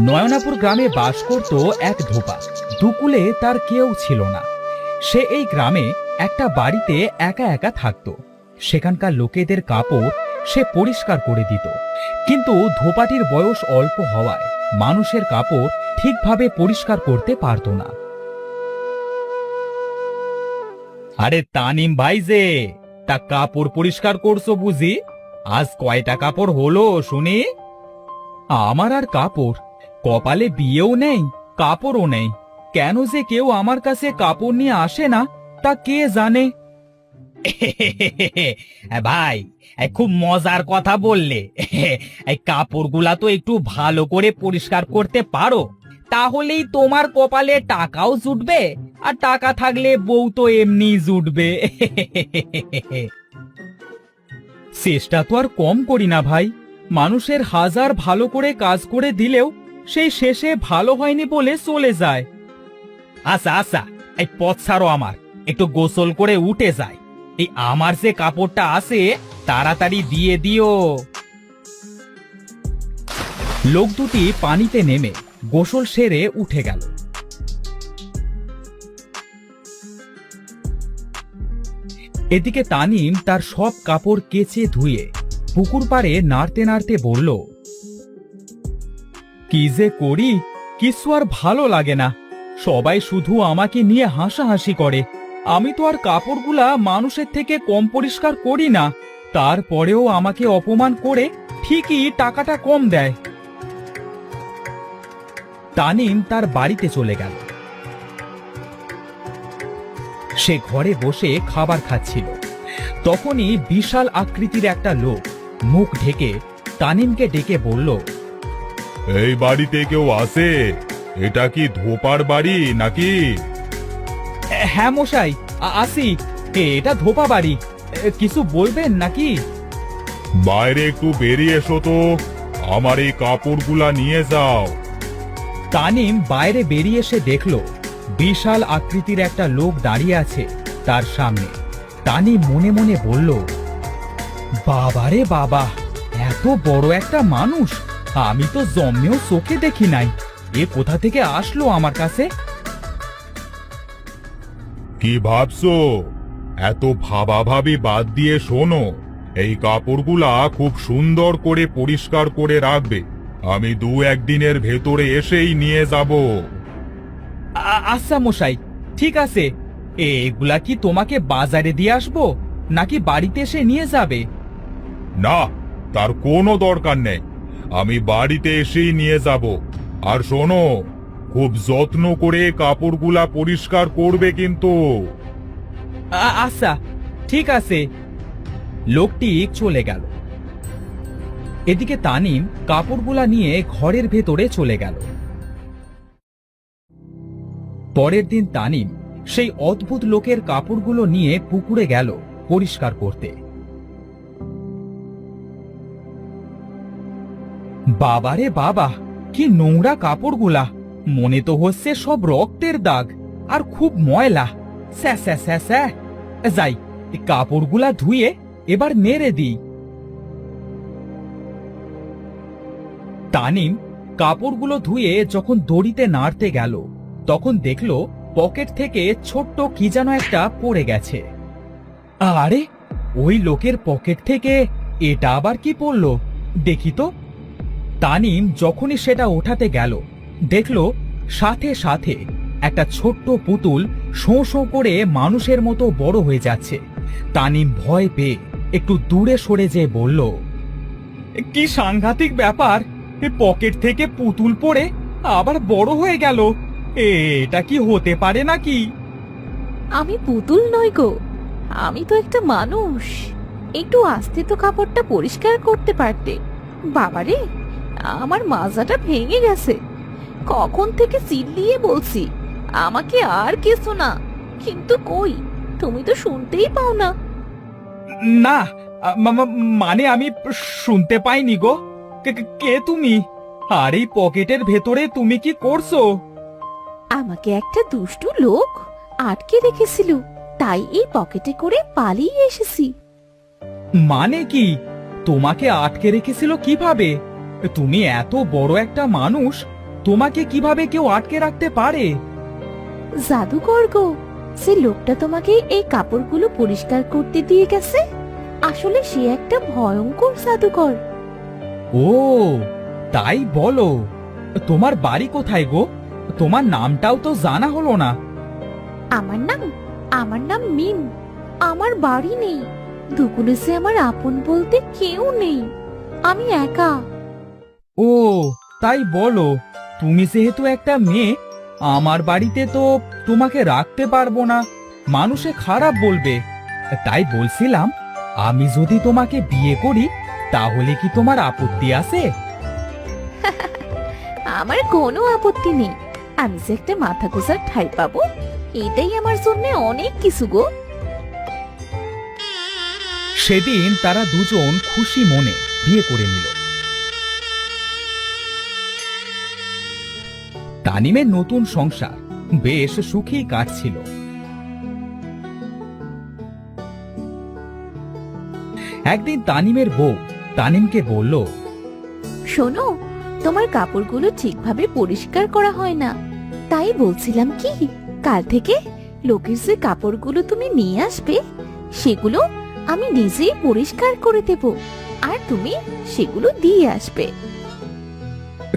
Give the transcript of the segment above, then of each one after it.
নয়নাপুর গ্রামে বাস করত এক ধোপা। দুকুলে তার কেউ ছিল না। সে এই গ্রামে একটা বাড়িতে একা একা থাকত। সেখানকার লোকেদের কাপড় সে পরিষ্কার করে দিত। কিন্তু ধোপাটির বয়স অল্প হওয়ায় মানুষের কাপড় ঠিকভাবে পরিষ্কার করতে পারত না। আরে তানিম ভাই যে, তা কাপড় পরিষ্কার করছ বুঝি? আজ কয়টা কাপড় হলো শুনি? আমার আর কাপড় কপালে বিয়েও নেই, কাপড়ও নেই। কেন যে কেউ আমার কাছে কাপড় নিয়ে আসে না, তা কে জানে? ভাই খুব মজার কথা বললে। এই কাপড়গুলা তো একটু ভালো করে পরিষ্কার করতে পারো, তাহলেই তোমার কপালে টাকাও জুটবে, আর টাকা থাকলে বউ তো এমনি জুটবে। চেষ্টা তো আর কম করি না ভাই। মানুষের হাজার ভালো করে কাজ করে দিলেও সেই শেষে ভালো হয়নি বলে চলে যায়। আচ্ছা আচ্ছা এই পথ ছাড়ো আমার, একটু গোসল করে উঠে যায় এই আমার যে কাপড়টা আছে, তাড়াতাড়ি দিয়ে দিও। লোক দুটি পানিতে নেমে গোসল সেরে উঠে গেল। এদিকে তানিম তার সব কাপড় কেচে ধুয়ে পুকুর পাড়ে নাড়তে নাড়তে বলল কি যে করি, কিছু আর ভালো লাগে না। সবাই শুধু আমাকে নিয়ে হাসাহাসি করে। আমি তো আর কাপড়গুলা মানুষের থেকে কম পরিষ্কার করি না। তারপরেও আমাকে অপমান করে ঠিকই টাকাটা কম দেয়। তানিম তার বাড়িতে চলে গেল। সে ঘরে বসে খাবার খাচ্ছিল। তখনই বিশাল আকৃতির একটা লোক মুখ ঢেকে তানিমকে ডেকে বলল এই বাড়িতে কেউ আছে? এটা কি ধোপার বাড়ি নাকি? হ্যাঁ মশাই আ- আসি এ, এটা ধোপা বাড়ি। এ, কিছু বলবেন নাকি? বাইরে একটু বেরিয়ে এসো তো। আমার এই কাপড়গুলা নিয়ে যাও। তানিম বাইরে বেরিয়ে এসে দেখল বিশাল আকৃতির একটা লোক দাঁড়িয়ে আছে তার সামনে। তানিম মনে মনে বলল বাবারে বাবা এত বড় একটা মানুষ আমি তো জমেও চোখে দেখি নাই। এ কোথা থেকে আসলো আমার কাছে? কি ভাবছ? এত ভাবাভাবি বাদ দিয়ে শোনো। এই কাপড়গুলা খুব সুন্দর করে পরিষ্কার করে রাখবে। আমি দু একদিনের ভেতরে এসেই নিয়ে যাব। আচ্ছা মশাই ঠিক আছে। এগুলা কি তোমাকে বাজারে দিয়ে আসব নাকি বাড়িতে এসে নিয়ে যাবে? না তার কোনো দরকার নেই। আমি বাড়িতে এসেই নিয়ে যাব। আর শোনো, খুব যত্ন করে কাপড়গুলা পরিষ্কার করবে কিন্তু। আচ্ছা ঠিক আছে। লোকটি চলে গেল। এদিকে তানিম কাপড়গুলা নিয়ে ঘরের ভেতরে চলে গেল। পরের দিন তানিম সেই অদ্ভুত লোকের কাপড়গুলো নিয়ে পুকুরে গেল পরিষ্কার করতে। বাবারে বাবা, কি নোংরা কাপড়গুলা। মনে তো হচ্ছে সব রক্তের দাগ, আর খুব ময়লা। স্যা স্যা স্যা স্যা। যাই কাপড়গুলা ধুয়ে এবার নেড়ে দিই। তানিম কাপড়গুলো ধুয়ে যখন দড়িতে নাড়তে গেল, তখন দেখল পকেট থেকে ছোট্ট কি যেন একটা পড়ে গেছে। আরে, ওই লোকের পকেট থেকে এটা আবার কি পড়ল? দেখি তো। তানিম যখনই সেটা ওঠাতে গেল, দেখল সাথে সাথে একটা ছোট্ট পুতুল শোঁ শোঁ করে মানুষের মতো বড় হয়ে যাচ্ছে। তানিম ভয় পেয়ে একটু দূরে সরে যেয়ে বলল, কি সাংঘাতিক ব্যাপার পকেট থেকে পুতুল পড়ে আবার বড় হয়ে গেল এটা কি হতে পারে নাকি? আমি পুতুল নই গো, আমি তো একটা মানুষ। একটু আস্তে তো কাপড়টা পরিষ্কার করতে পারতে। বাবারে আমার মাজাটা ভেঙে গেছে। কখন থেকে চিল্লিয়ে বলছি আমাকে আর কিছু না। কিন্তু কই তুমি তো শুনতেই পাও না। না আ- মা- মা- মানে আমি শুনতে পাইনি গো। কে- কে- কে তুমি? আর এই পকেটের ভেতরে তুমি কি করছ? আমাকে একটা দুষ্টু লোক আটকে রেখেছিল তাই এই পকেটে করে পালিয়ে এসেছি। মানে কি? তোমাকে আটকে রেখেছিল কীভাবে? তুমি এত বড় একটা মানুষ তোমাকে কীভাবে কেউ আটকে রাখতে পারে? জাদুকর গো সে লোকটা তোমাকে এই কাপড়গুলো পরিষ্কার করতে দিয়ে গেছে? আসলে সে একটা ভয়ঙ্কর জাদুকর। ও তাই বলো। তোমার বাড়ি কোথায় গো? তোমার নামটাও তো জানা হলো না। আমার নাম আমার নাম মিম। আমার বাড়ি নেই। দুকুলে আমার আপন বলতে কেউ নেই। আমি একা। ও তাই বলো তুমি যেহেতু একটা মেয়ে আমার বাড়িতে তো তোমাকে রাখতে পারব না মানুষে খারাপ বলবে। তাই বলছিলাম আমি যদি তোমাকে বিয়ে করি তাহলে কি তোমার আপত্তি আছে? আমার কোনো আপত্তি নেই। আমি যে একটা মাথা গোসার ঠাই পাবো এটাই আমার জন্য অনেক কিছু গো। সেদিন তারা দুজন খুশি মনে বিয়ে করে নিল। তানিমের নতুন সংসার। বেশ সুখেই কাটছিল। একদিন তানিমের বউ তানিমকে বলল শোনো তোমার কাপড়গুলো ঠিকভাবে পরিষ্কার করা হয় না। তাই বলছিলাম কি কাল থেকে লোকের যে কাপড়গুলো তুমি নিয়ে আসবে সেগুলো আমি নিজেই পরিষ্কার করে দেব আর তুমি সেগুলো দিয়ে আসবে।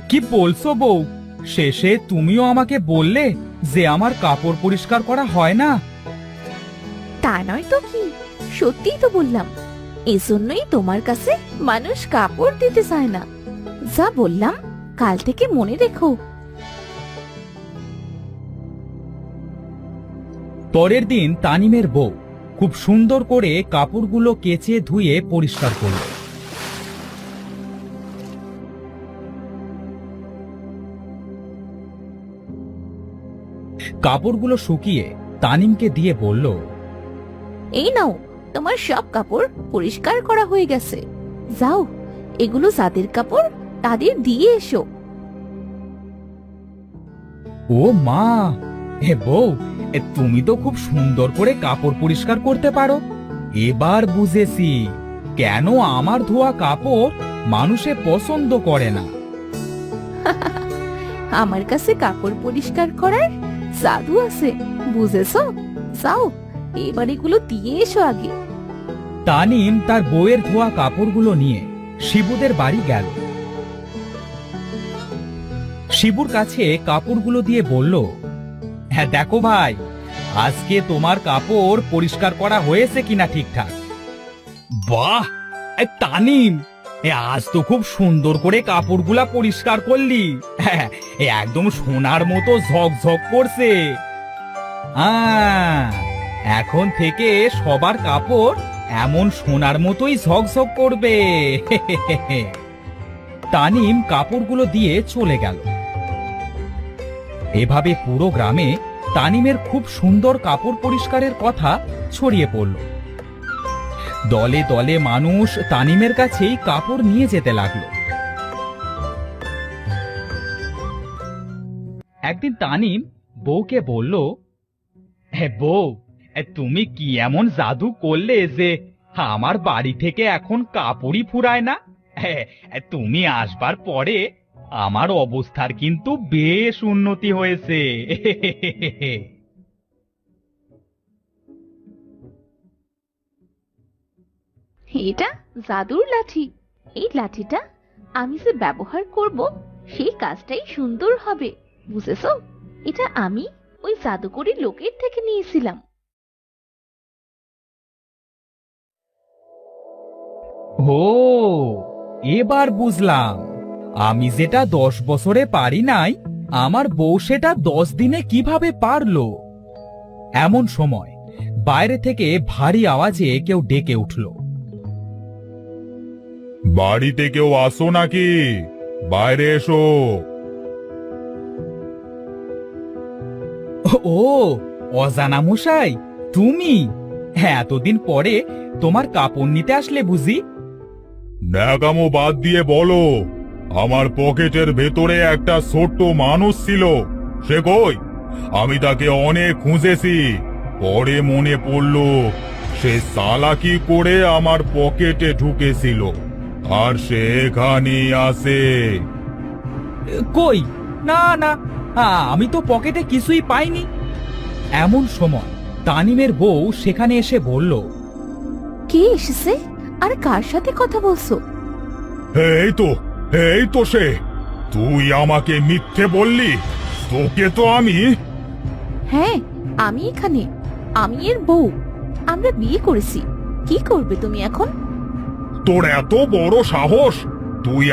কি বলছো বউ? শেষে তুমিও আমাকে বললে যে আমার কাপড় পরিষ্কার করা হয় না। তা নয় তো কি? সত্যিই তো বললাম। এজন্যই তোমার কাছে মানুষ কাপড় দিতে চায় না। যা বললাম কাল থেকে মনে রেখো। পরের দিন তানিমের বউ খুব সুন্দর করে কাপড়গুলো কেচে ধুয়ে পরিষ্কার করল। কাপড়গুলো শুকিয়ে তানিমকে দিয়ে বলল এই নাও তোমার সব কাপড় পরিষ্কার করা হয়ে গেছে। যাও এগুলো যাদের কাপড় তাদের দিয়ে এসো। ও মা এ বউ এ তুমি তো খুব সুন্দর করে কাপড় পরিষ্কার করতে পারো। এবার বুঝেছি কেন আমার ধোয়া কাপড় মানুষে পছন্দ করে না। আমার কাছে কাপড় পরিষ্কার করার জাদু আছে, বুঝেছ? যাও এবার এগুলো দিয়ে এসো আগে। তানিম তার বউয়ের ধোয়া কাপড়গুলো নিয়ে শিবুদের বাড়ি গেল। শিবুর কাছে কাপড়গুলো দিয়ে বলল হ্যাঁ দেখো ভাই, আজকে তোমার কাপড় পরিষ্কার করা হয়েছে কিনা ঠিকঠাক? বাহ তানিম আজ তো খুব সুন্দর করে কাপড়গুলা পরিষ্কার করলি। হ্যাঁ একদম সোনার মতো ঝকঝক করছে। এখন থেকে সবার কাপড় এমন সোনার মতোই ঝকঝক করবে। তানিম কাপড়গুলো দিয়ে চলে গেল। এভাবে পুরো গ্রামে তানিমের খুব সুন্দর কাপড় পরিষ্কারের কথা ছড়িয়ে পড়ল। দলে দলে মানুষ তানিমের কাছেই কাপড় নিয়ে যেতে লাগল। একদিন তানিম বউকে বলল হ্যাঁ বউ, তুমি কি এমন জাদু করলে যে আমার বাড়ি থেকে এখন কাপড়ই ফুরায় না? তুমি আসবার পরে আমার অবস্থার কিন্তু বেশ উন্নতি হয়েছে। এটা জাদুর লাঠি। এই লাঠিটা আমি যে ব্যবহার করব, সেই কাজটাই সুন্দর হবে, বুঝেছ? এটা আমি ওই জাদুকরি লোকের থেকে নিয়েছিলাম। ও এবার বুঝলাম। আমি যেটা দশ বছরে পারি নাই, আমার বউ সেটা দশ দিনে কীভাবে পারল? এমন সময় বাইরে থেকে ভারী আওয়াজে কেউ ডেকে উঠল। বাড়িতে কেউ আসো নাকি? বাইরে এসো। ও অজানা মশাই তুমি? হ্যাঁ এতদিন পরে তোমার কাপড় নিতে আসলে বুঝি? ন্যাকামো বাদ দিয়ে বলো আমার পকেটের ভেতরে একটা ছোট্ট মানুষ ছিল। সে কই? আমি তাকে অনেক খুঁজেছি পরে মনে পড়ল সে সালাকি করে আমার পকেটে ঢুকেছিল। আর সে এখানেই আসে কই? না না আমি তো পকেটে কিছুই পাইনি। এমন সময় তানিমের বউ সেখানে এসে বলল কে এসেছে? আর কার সাথে কথা বলছো? এই তো এই তো সে। তুই আমাকে মিথ্যে বললি তোকে তো আমি। হ্যাঁ আমি এখানে। আমি এর বউ। আমরা বিয়ে করেছি। কি করবে তুমি এখন? তোর এত বড় সাহস তুই